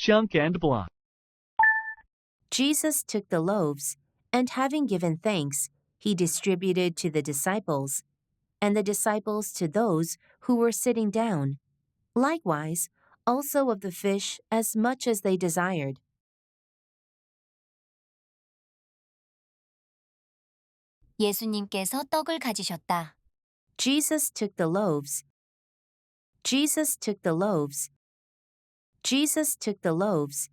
chunk and block. Jesus took the loaves, and having given thanks, he distributed to the disciples, and the disciples to those who were sitting down. Likewise, also of the fish as much as they desired. 예수님께서 떡을 가지셨다. Jesus took the loaves. Jesus took the loaves. Jesus took the loaves,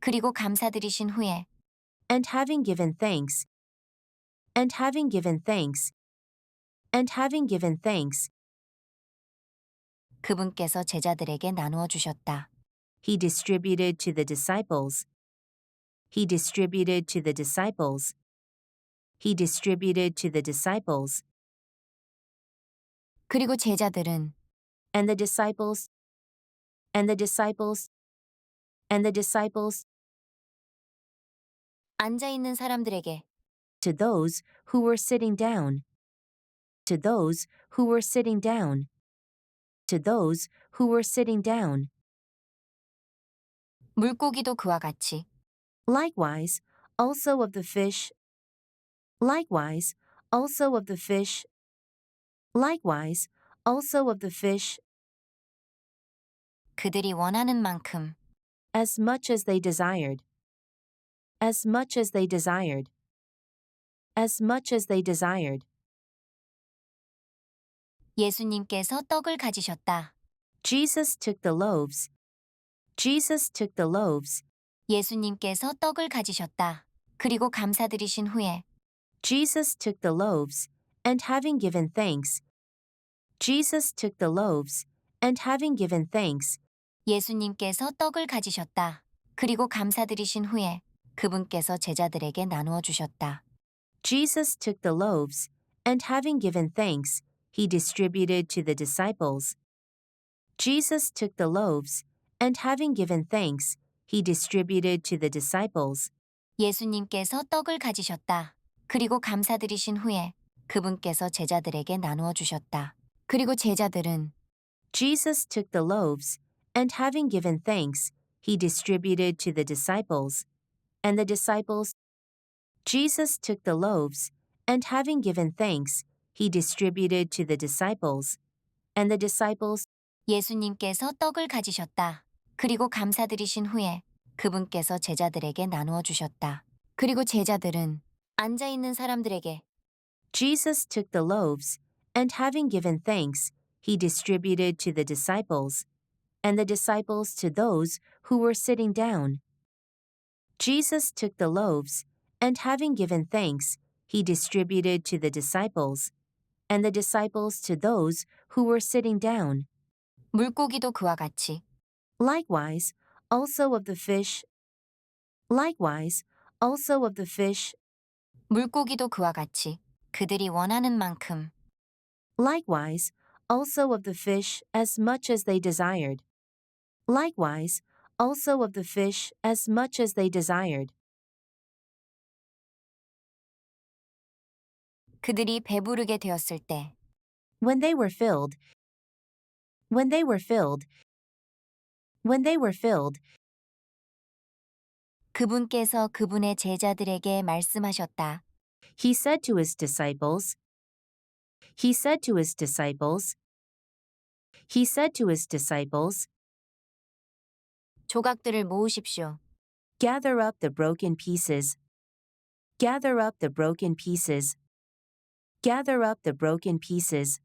그리고 감사드리신 후에 and having given thanks, and having given thanks, and having given thanks, 그분께서 제자들에게 나누어 주셨다. he distributed to the disciples. He distributed to the disciples. He distributed to the disciples, 그리고 제자들은 and the disciples, and the disciples, and the disciples 앉아 있는 사람들에게 to those who were sitting down, to those who were sitting down, to those who were sitting down. 물고기도 그와 같이 Likewise, also of the fish, likewise, also of the fish, likewise, also of the fish, 그들이 원하는 만큼 as much as they desired, as much as they desired, as much as they desired. 예수님께서 떡을 가지셨다. Jesus took the loaves. Jesus took the loaves. 예수님께서 떡을 가지셨다. 그리고 감사드리신 후에 Jesus took the loaves, and having given thanks, Jesus took the loaves, and having given thanks, 예수님께서 떡을 가지셨다. 그리고 감사드리신 후에 그분께서 제자들에게 나누어 주셨다. Jesus took the loaves, and having given thanks, he distributed to the disciples. Jesus took the loaves, and having given thanks, he distributed to the disciples. 예수님께서 떡을 가지셨다. 그리고 감사드리신 후에 그분께서 제자들에게 나누어 주셨다. 그리고 제자들은 Jesus took the loaves, and having given thanks, he distributed to the disciples. And the disciples, Jesus took the loaves, and having given thanks, he distributed to the disciples. And the disciples, 예수님께서 떡을 가지셨다. 그리고 감사드리신 후에 그분께서 제자들에게 나누어 주셨다. 그리고 제자들은 앉아 있는 사람들에게 Jesus took the loaves, and having given thanks, he distributed to the disciples. And the disciples to those who were sitting down. Jesus took the loaves, and having given thanks, he distributed to the disciples. And the disciples to those who were sitting down. 물고기도 그와 같이 Likewise, also of the fish. Likewise, also of the fish. 물고기도 그와 같이 그들이 원하는 만큼 Likewise, also of the fish as much as they desired. Likewise, also of the fish as much as they desired. 그들이 배부르게 되었을 때 When they were filled. When they were filled. When they were filled, 그분께서 그분의 제자들에게 말씀하셨다. he said to his disciples. He said to his disciples. He said to his disciples, 조각들을 모으십시오. Gather up the broken pieces. Gather up the broken pieces. Gather up the broken pieces,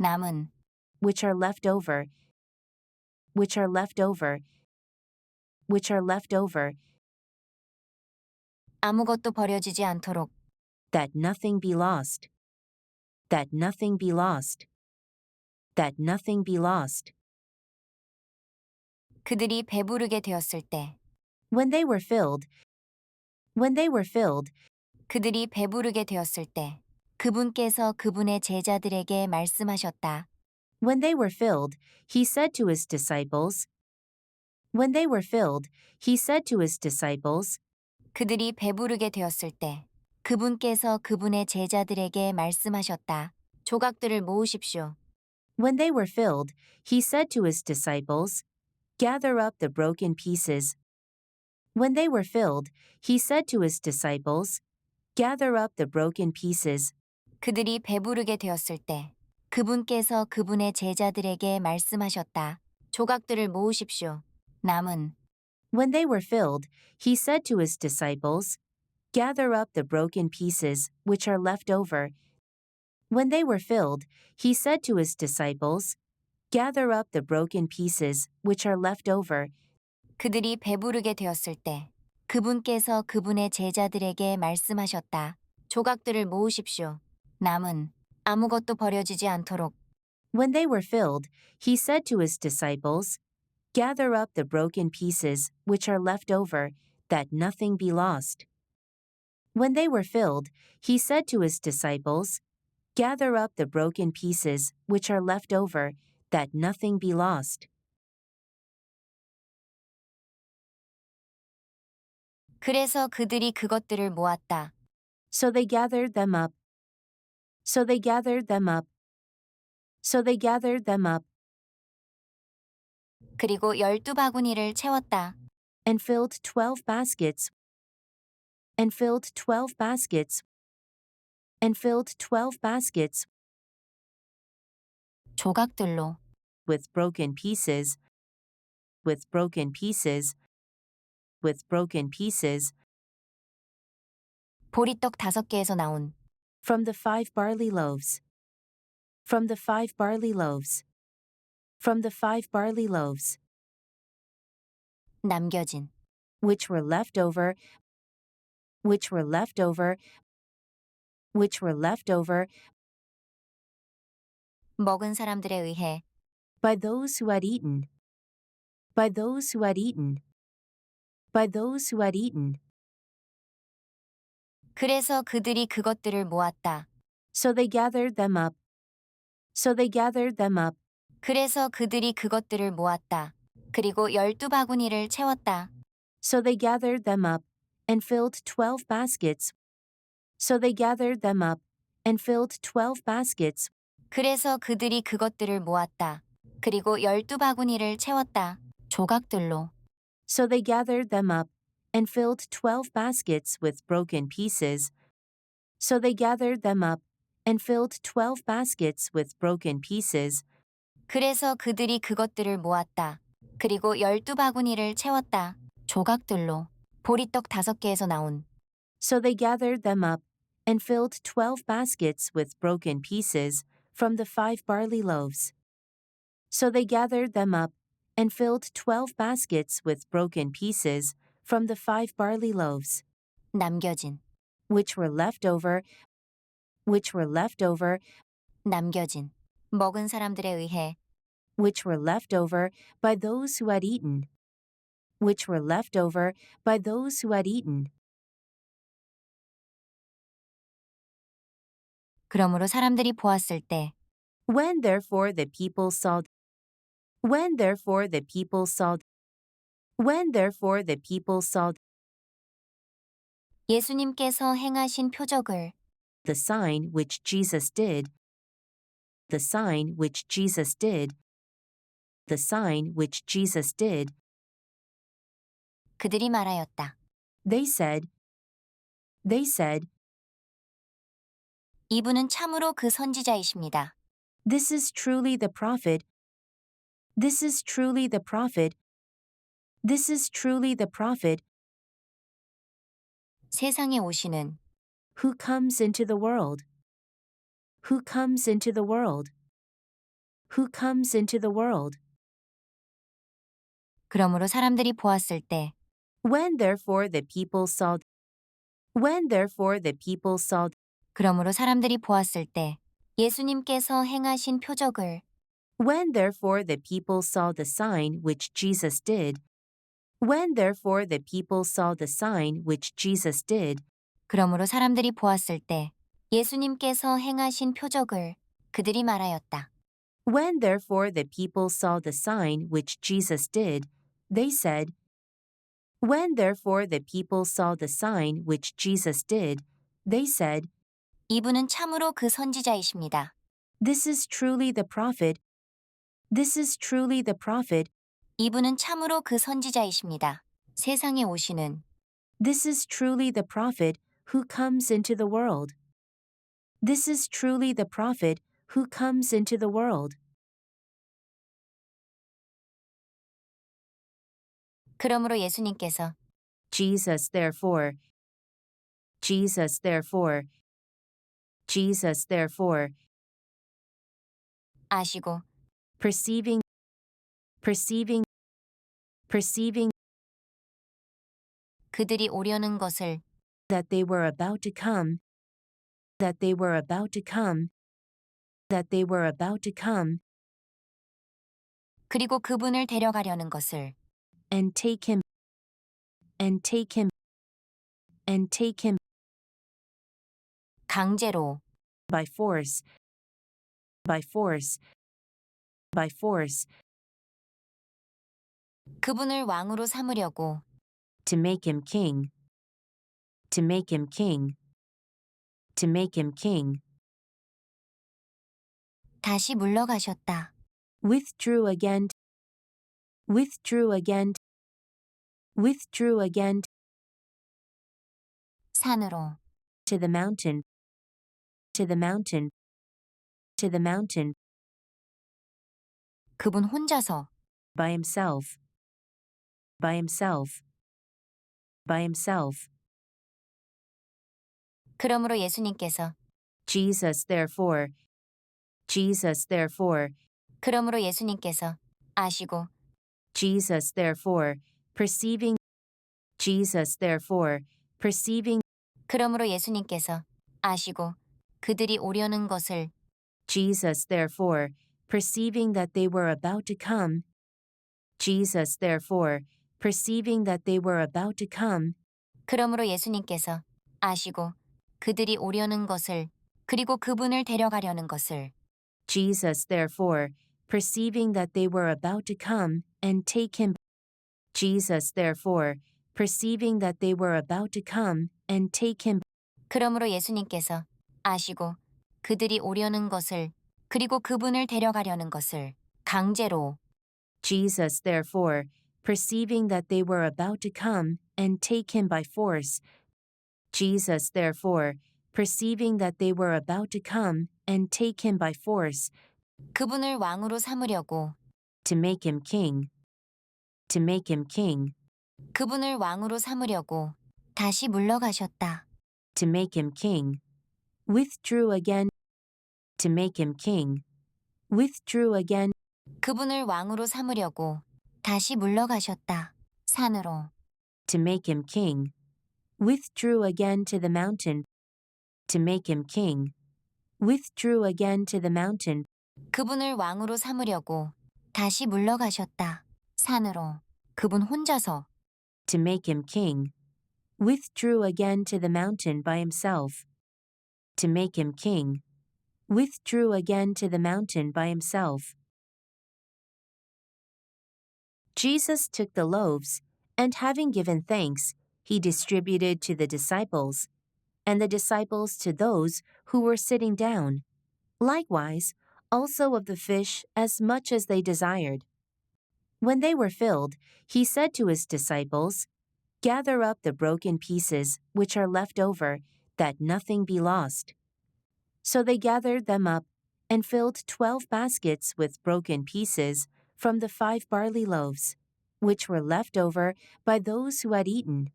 남은 which are left over, which are left over, which are left over, 아무것도 버려지지 않도록 that nothing be lost, that nothing be lost, that nothing be lost. 그들이 배부르게 되었을 때 When they were filled, when they were filled, 그들이 배부르게 되었을 때 그분께서 그분의 제자들에게 말씀하셨다. when they were filled, he said to his disciples, when they were filled, he said to his disciples, 그들이 배부르게 되었을 때 그분께서 그분의 제자들에게 말씀하셨다. 조각들을 모으십시오. When they were filled, he said to his disciples, Gather up the broken pieces. When they were filled, he said to his disciples, Gather up the broken pieces. 그들이 배부르게 되었을 때 그분께서 그분의 제자들에게 말씀하셨다. 조각들을 모으십시오. 남은 When they were filled, he said to his disciples, Gather up the broken pieces which are left over. When they were filled, he said to his disciples, Gather up the broken pieces which are left over. 그들이 배부르게 되었을 때 그분께서 그분의 제자들에게 말씀하셨다. 조각들을 모으십시오. 남은 아무것도 버려지지 않도록 When they were filled, he said to his disciples, Gather up the broken pieces which are left over, that nothing be lost. When they were filled, he said to his disciples, Gather up the broken pieces which are left over, that nothing be lost. 그래서 그들이 그것들을 모았다. So they gathered them up. So they gathered them up. So they gathered them up 그리고 열두 바구니를 채웠다. and filled twelve baskets. And filled twelve baskets. And filled twelve baskets 조각들로 with broken pieces. With broken pieces. With broken pieces 보리떡 다섯 개에서 나온 from the five barley loaves. From the five barley loaves. From the five barley loaves, 남겨진 which were left over, which were left over, which were left over 먹은 사람들에 의해 by those who had eaten, by those who had eaten, by those who had eaten. 그래서 그들이 그것들을 모았다. So they gathered them up. So they gathered them up 그래서 그들이 그것들을 모았다. 그리고 열두 바구니를 채웠다. So they gathered them up and filled twelve baskets. So they gathered them up and filled twelve baskets 그래서 그들이 그것들을 모았다. 그리고 열두 바구니를 채웠다. 조각들로 So they gathered them up and filled twelve baskets with broken pieces. So they gathered them up and filled twelve baskets with broken pieces. 그래서 그들이 그것들을 모았다. 그리고 열두 바구니를 채웠다. 조각들로 보리떡 다섯 개에서 나온 So they gathered them up and filled twelve baskets with broken pieces from the five barley loaves. So they gathered them up and filled twelve baskets with broken pieces from the five barley loaves, 남겨진 which were left over, which were left over, 남겨진 먹은 사람들에 의해 which were left over by those who had eaten, which were left over by those who had eaten. 그러므로 사람들이 보았을 때 When therefore the people saw when therefore the people saw when therefore the people saw 예수님께서 행하신 표적을 the sign which Jesus did the sign which Jesus did the sign which Jesus did 그들이 말하였다. they said they said 이분은 참으로 그 선지자이십니다. this is truly the prophet this is truly the prophet this is truly the prophet 세상에 오시는 who comes into the world who comes into the world who comes into the world 그러므로 사람들이 보았을 때 when therefore the people saw when therefore the people saw 그러므로 사람들이 보았을 때 예수님께서 행하신 표적을 when therefore the people saw the sign which Jesus did when therefore the people saw the sign which Jesus did 그러므로 사람들이 보았을 때 예수님께서 행하신 표적을 그들이 말하였다. when therefore the people saw the sign which Jesus did they said when therefore the people saw the sign which Jesus did they said 이분은 참으로 그 선지자이십니다. This is truly the prophet This is truly the prophet. 이분은 참으로 그 선지자이십니다. 세상에 오시는 This is truly the prophet who comes into the world. This is truly the prophet who comes into the world. 그러므로 예수님께서 Jesus, therefore. Jesus, therefore. Jesus, therefore. 아시고 Perceiving, perceiving, perceiving 그들이 오려는 것을 that they were about to come, that they were about to come, that they were about to come, 그리고 그분을 데려가려는 것을 and take him, and take him, and take him 강제로 by force, by force, by force, 그분을 왕으로 삼으려고 to make him king, to make him king, to make him king, 다시 물러가셨다. withdrew again, withdrew again, withdrew again 산으로 to the mountain, to the mountain, to the mountain 그분 혼자서 by himself, by himself, by himself. 그러므로 예수님께서 Jesus, therefore, Jesus, therefore, 그러므로 예수님께서 아시고 Jesus, therefore, perceiving, Jesus, therefore, perceiving, 그러므로 예수님께서 아시고 그들이 오려는 것을 Jesus, therefore, perceiving that they were about to come, Jesus, therefore, perceiving that they were about to come, 그러므로 예수님께서 아시고 그들이 오려는 것을 그리고 그분을 데려가려는 것을 Jesus, therefore, perceiving that they were about to come, and take him. Jesus, therefore, perceiving that they were about to come, and take him. 그러므로 예수님께서 아시고 그들이 오려는 것을 그리고 그분을 데려가려는 것을 강제로 Jesus, therefore, perceiving that they were about to come, and take him by force. Jesus, therefore, perceiving that they were about to come, and take him by force, 그분을 왕으로 삼으려고 to make him king. To make him king. 그분을 왕으로 삼으려고 다시 물러가셨다. To make him king. Withdrew again. To make him king. Withdrew again. 그분을 왕으로 삼으려고 다시 물러가셨다. 산으로 To make him king. Withdrew again to the mountain. To make him king. Withdrew again to the mountain. 그분을 왕으로 삼으려고 다시 물러가셨다. 산으로 그분 혼자서 To make him king. Withdrew again to the mountain by himself. To make him king. Withdrew again to the mountain by himself. Jesus took the loaves, and having given thanks, he distributed to the disciples, and the disciples to those who were sitting down. Likewise, also of the fish as much as they desired. When they were filled, he said to his disciples, Gather up the broken pieces which are left over, that nothing be lost. So they gathered them up and filled twelve baskets with broken pieces from the five barley loaves, which were left over by those who had eaten.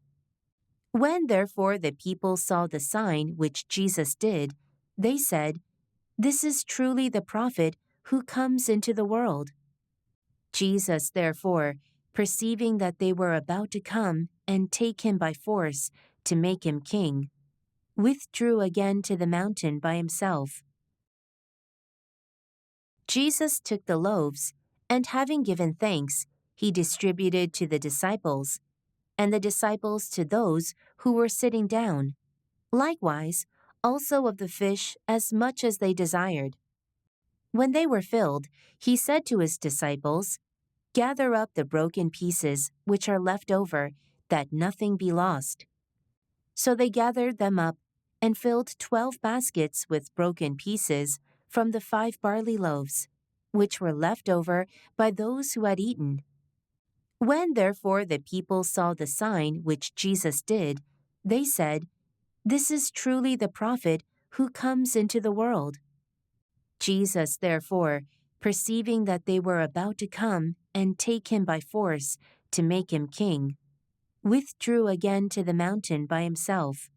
When therefore the people saw the sign which Jesus did, they said, This is truly the prophet who comes into the world. Jesus, therefore, perceiving that they were about to come and take him by force to make him king, withdrew again to the mountain by himself. Jesus took the loaves, and having given thanks, he distributed to the disciples, and the disciples to those who were sitting down. Likewise, also of the fish as much as they desired. When they were filled, he said to his disciples, Gather up the broken pieces which are left over, that nothing be lost. So they gathered them up and filled twelve baskets with broken pieces from the five barley loaves, which were left over by those who had eaten. When therefore the people saw the sign which Jesus did, they said, This is truly the prophet who comes into the world. Jesus, therefore, perceiving that they were about to come and take him by force to make him king, withdrew again to the mountain by himself.